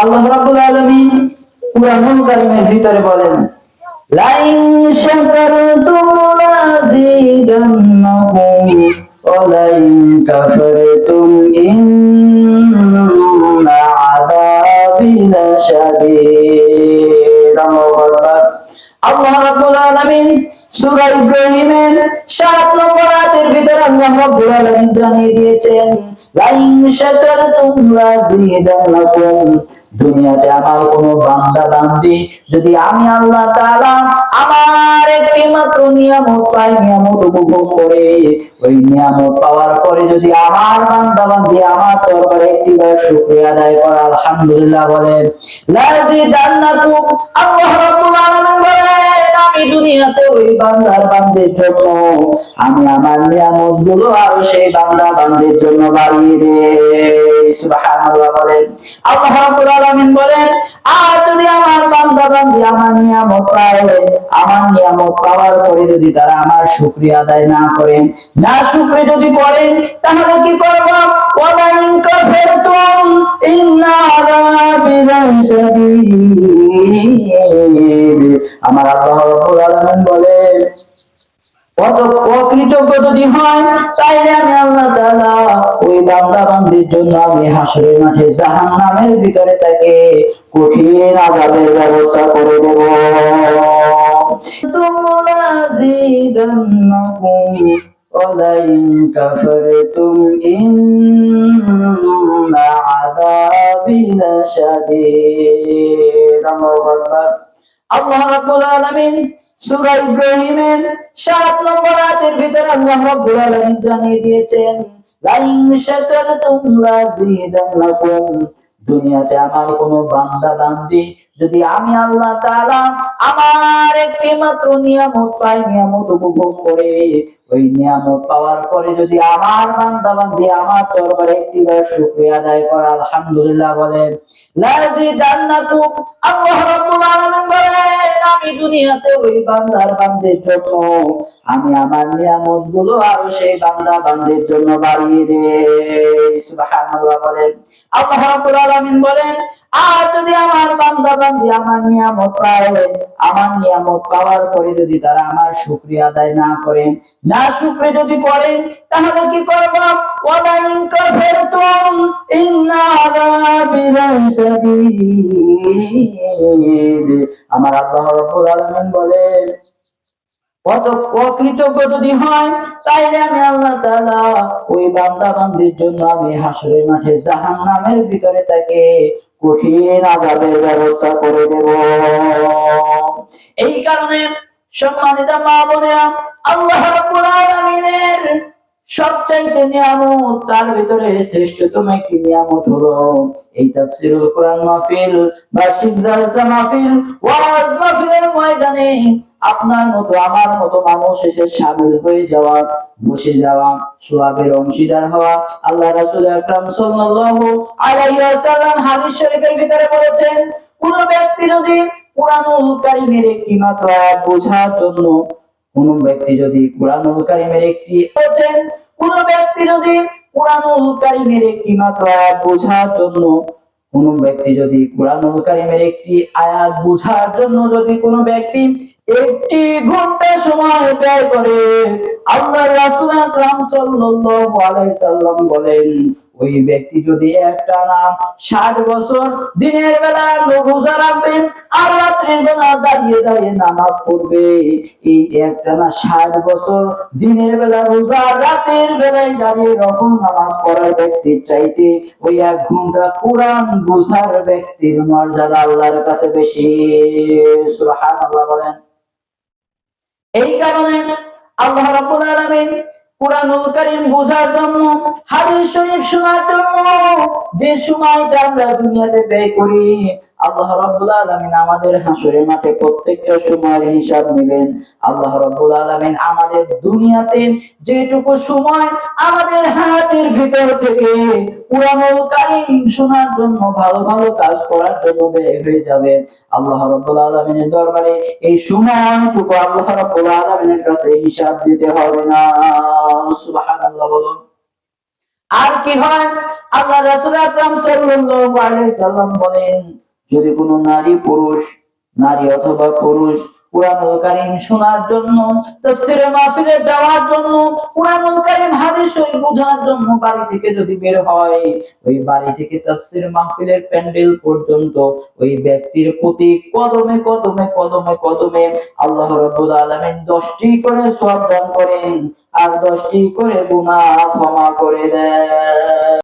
আল্লাহ রাব্বুল আলামিন কুরআনুল কারীমের ভিতরে বলেন, লাইন শাকারতুম লাযিদান্নাকুম লাইন কাফারতুম ইন্না আযাবি লাশাদীদ. আল্লাহ রাব্বুল আলামিন সূরা ইব্রাহিমের 7 নম্বর আয়াতের ভিতরে আল্লাহ রাব্বুল আলামিন জানিয়ে দিয়েছেন, লাইন শাকারতুম লাযিদান্নাকুম দুনিয়াতে আমার কোনো বান্দা বান্দি। যদি আমি আল্লাহ তাআলা আমার একটি মাত্র নিয়ামত পাই, নিয়ামত উপভোগ করে, ওই নিয়ামত পাওয়ার পরে যদি আমার বান্দা বান্দি আমার দরবারে একটিবার শুকরিয়া আদায় করে, আলহামদুলিল্লাহ বলেন লাযিদান্নাকুম আল্লাহ রাব্বুল আলামিন বলেন আমি দুনিয়াতে ওই বান্দার বান্দির জন্য। আমি আমার নিয়ামতগুলো আরও সেই বান্দা বান্দির জন্য বাড়িয়ে সুবহানাল্লাহ বলেন। আর যদি আমার বান্দা বান্দি আমার নিয়ামত পায়, আমার নিয়ামত পাওয়ার পরে যদি তারা আমার শুকরিয়া আদায় না করেন না শুকরি যদি করেন তাহলে কি করব? ওয়ালা ইন্না আমার আল্লাহ রাব্বুল আলামিন বলেন কত অকৃতজ্ঞ যদি হয়, তাইলে আমি আল্লাহ তালা ওই বান্দা বান্দির জন্য আমি হাসরে মাঠে জাহান্নামের ভিতরে তাকে কঠিন আজাদের ব্যবস্থা করে দেব। ইন্না আল্লাহু আকবার। আল্লাহ রাব্বুল আলামিন সূরা ইব্রাহিমের 7 নম্বর আয়াতের ভিতরে আল্লাহ রাব্বুল আলামিন জানিয়ে দিয়েছেন, লাইন শাকারতুম লাযিদান্নাকুম দুনিয়াতে আমার কোন বান্দা বান্দি। যদি আমি আল্লাহ তাআলা আমার একটি মাত্র নিয়ামত পাই, নিয়ামত উপভোগ করে, ওই নিয়ামত পাওয়ার পরে যদি আমার বান্দা বান্দি আমার দরবারে একটিবার শুকরিয়া আদায় করা, আলহামদুলিল্লাহ বলেন, লাযিদান্নাকুম, আল্লাহ রাব্বুল আলামিন বলেন আমি দুনিয়াতে ওই বান্দার বান্দির জন্য। আমি আমার নিয়ামতগুলো আরও সেই বান্দা বান্দির জন্য বাড়িয়ে দেই। সুবহানাল্লাহ বলেন। আল্লাহ বলেন, আর যদি আমার বান্দা বান্দি আমার নিয়ামত পায়, আমার নিয়ামত পাওয়ার পরে যদি তারা আমার শুকরিয়া আদায় না করেন না শুকরে যদি করে, তাহলে কি করব? ওয়ালা ইন কাফারতুম, ইন্না আযাবি লাশাদীদ আমার আল্লাহ রাব্বুল আলামিন বলেন, কত অকৃতজ্ঞ যদি হয়, তাইলে আমি আল্লাহ তাআলা ওই বান্দা বান্দির জন্য আমি হাসরের মাঠে জাহান্নামের ভিতরে তাকে কঠিন আযাবের ব্যবস্থা করে দেব। এই কারণে সম্মানিত মা বোনেরা, আল্লাহ রাব্বুল আলামিনের সবচাইতে নিয়ামত, তার ভিতরে শ্রেষ্ঠতম একটি নিয়ামত হলো এই তাফসীরুল কোরআন মাহফিল, বার্ষিক জালসা মাহফিল, ওয়াজ মাহফিলের ময়দানে আপনার মতো, আমার মতো মানুষ এসে সামিল হয়ে যাওয়া, বসে যাওয়া, সোয়াবের অংশীদার হওয়া। আল্লাহ রাসূল আকরাম সাল্লাল্লাহু আলাইহি ওয়াসাল্লাম হাদিস শরীফের ভিতরে বলেছেন, কোন ব্যক্তি যদি কুরআনুল কারীমের একটি মাত্র বোঝার জন্য কোন ব্যক্তি যদি কোরআনুল কারিমের একটি বলছেন কোন ব্যক্তি যদি কোরআনুল কারিমের একটি মাত্র বোঝার জন্য, কোন ব্যক্তি যদি কোরআনুল কারিমের একটি আয়াত বোঝার জন্য যদি কোন ব্যক্তি একটি ঘণ্টা সময় ব্যয় করে আল্লাহ রাসূল আকরাম সাল্লাল্লাহু আলাইহি সাল্লাম বলেন, ওই ব্যক্তি যদি একটা না 60 বছর দিনের বেলা রোজা রাখবে আর রাত্রির বেলা দাঁড়িয়ে দাঁড়িয়ে নামাজ পড়বে, এই একটা না 60 বছর দিনের বেলা রোজা, রাতের বেলায় দাঁড়িয়ে রকম নামাজ পড়ার ব্যক্তির চাইতে ওই এক ঘণ্টা কোরআন বুঝার ব্যক্তির মর্যাদা আল্লাহর কাছে বেশি। সুবহানাল্লাহ বলেন। এই কারণে আল্লাহ রাব্বুল আলামিন কুরআনুল কারীম বোঝার জন্য হাদিস শরীফ শোনার জন্য যে সময়টা আমরা দুনিয়াতে ব্যয় করি, আল্লাহ আমাদের মাঠে প্রত্যেকটা সময়ের হিসাব নেবেন। আল্লাহ আমাদের দুনিয়াতে যেটুকু সময় আমাদের হাতের ভিতর থেকে কুরআনুল কারীম শোনার জন্য, ভালো ভালো কাজ করার জন্য ব্যয় হয়ে যাবে। আল্লাহ রাব্বুল আলামিনের দরবারে এই সময়টুকু আল্লাহ রাব্বুল আলামিনের কাছে হিসাব দিতে হবে না। আর কি হয়? আল্লাহ রাসূল আকরাম সাল্লাম বলেন, যদি কোনো নারী পুরুষ, নারী অথবা পুরুষ কুরআনুল কারীম শোনার জন্য, তাফসীরে মাহফিলে যাওয়ার জন্য কারীম হাদিস শরীফ বোঝার জন্য বাড়ি থেকে যদি বের হয়, ওই বাড়ি থেকে তাফসীর মাহফিলের প্যান্ডেল পর্যন্ত ওই ব্যক্তির প্রতি কদমে কদমে কদমে কদমে আল্লাহ রাব্বুল আলামিন 10টি করে সওয়াব দান করেন, আর 10টি করে গুনাহ ক্ষমা করে দেন।